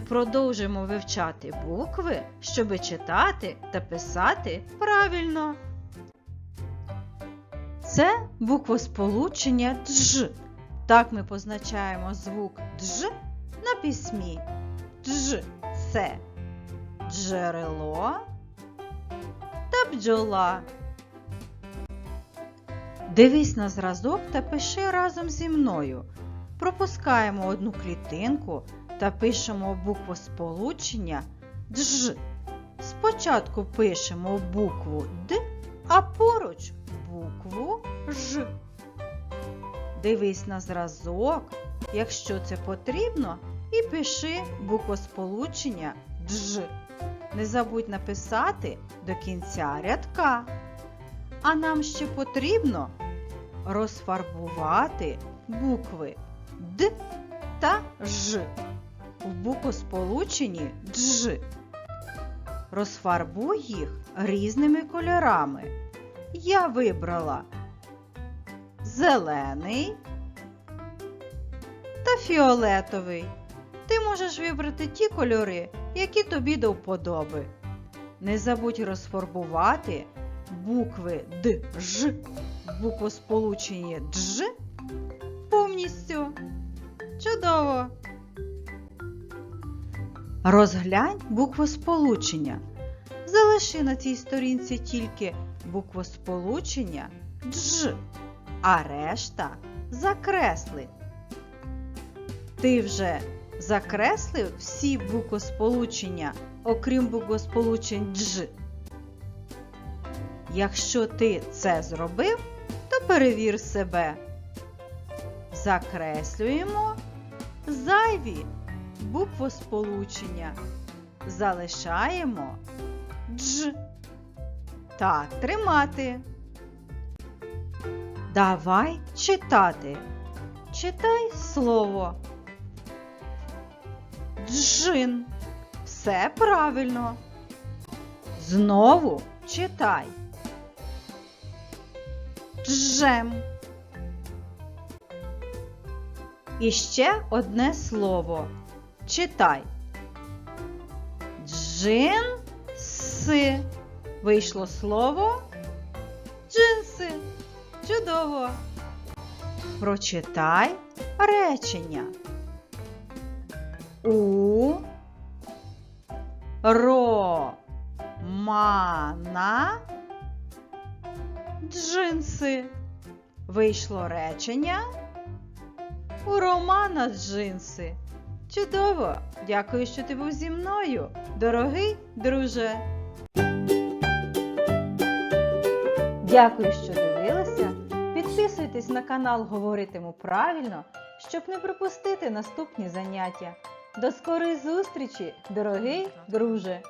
продовжимо вивчати букви, щоби читати та писати правильно. Це буквосполучення дж. Так ми позначаємо звук дж на письмі. Дж це джерело та бджола. Дивись на зразок та пиши разом зі мною. Пропускаємо одну клітинку та пишемо буквосполучення дж. Спочатку пишемо букву Д, а поруч букву Ж. Дивись на зразок, якщо це потрібно, і пиши буквосполучення дж. Не забудь написати до кінця рядка. А нам ще потрібно розфарбувати букви Д та Ж в буквосполученні дж. Розфарбуй їх різними кольорами. Я вибрала зелений та фіолетовий. Ти можеш вибрати ті кольори, які тобі до вподоби. Не забудь розфарбувати букви Д, Ж в буквосполученні Дж повністю. Чудово! Розглянь буквосполучення. Залиши на цій сторінці тільки буквосполучення дж, а решта закресли. Ти вже закреслив всі буквосполучення, окрім буквосполучень дж. Якщо ти це зробив, то перевір себе. Закреслюємо зайві буквосполучення. Залишаємо дж. Так, тримати. Давай читати. Читай слово. Джин. Все правильно. Знову читай. Джем. І ще одне слово. Читай. Джинси. Вийшло слово джинси. Чудово. Прочитай речення. У романа джинси. Вийшло речення. У Романа джинси. Чудово! Дякую, що ти був зі мною, дорогий друже. Дякую, що дивилися. Підписуйтесь на канал Говоритиму правильно, щоб не пропустити наступні заняття. До скорої зустрічі, дорогий друже!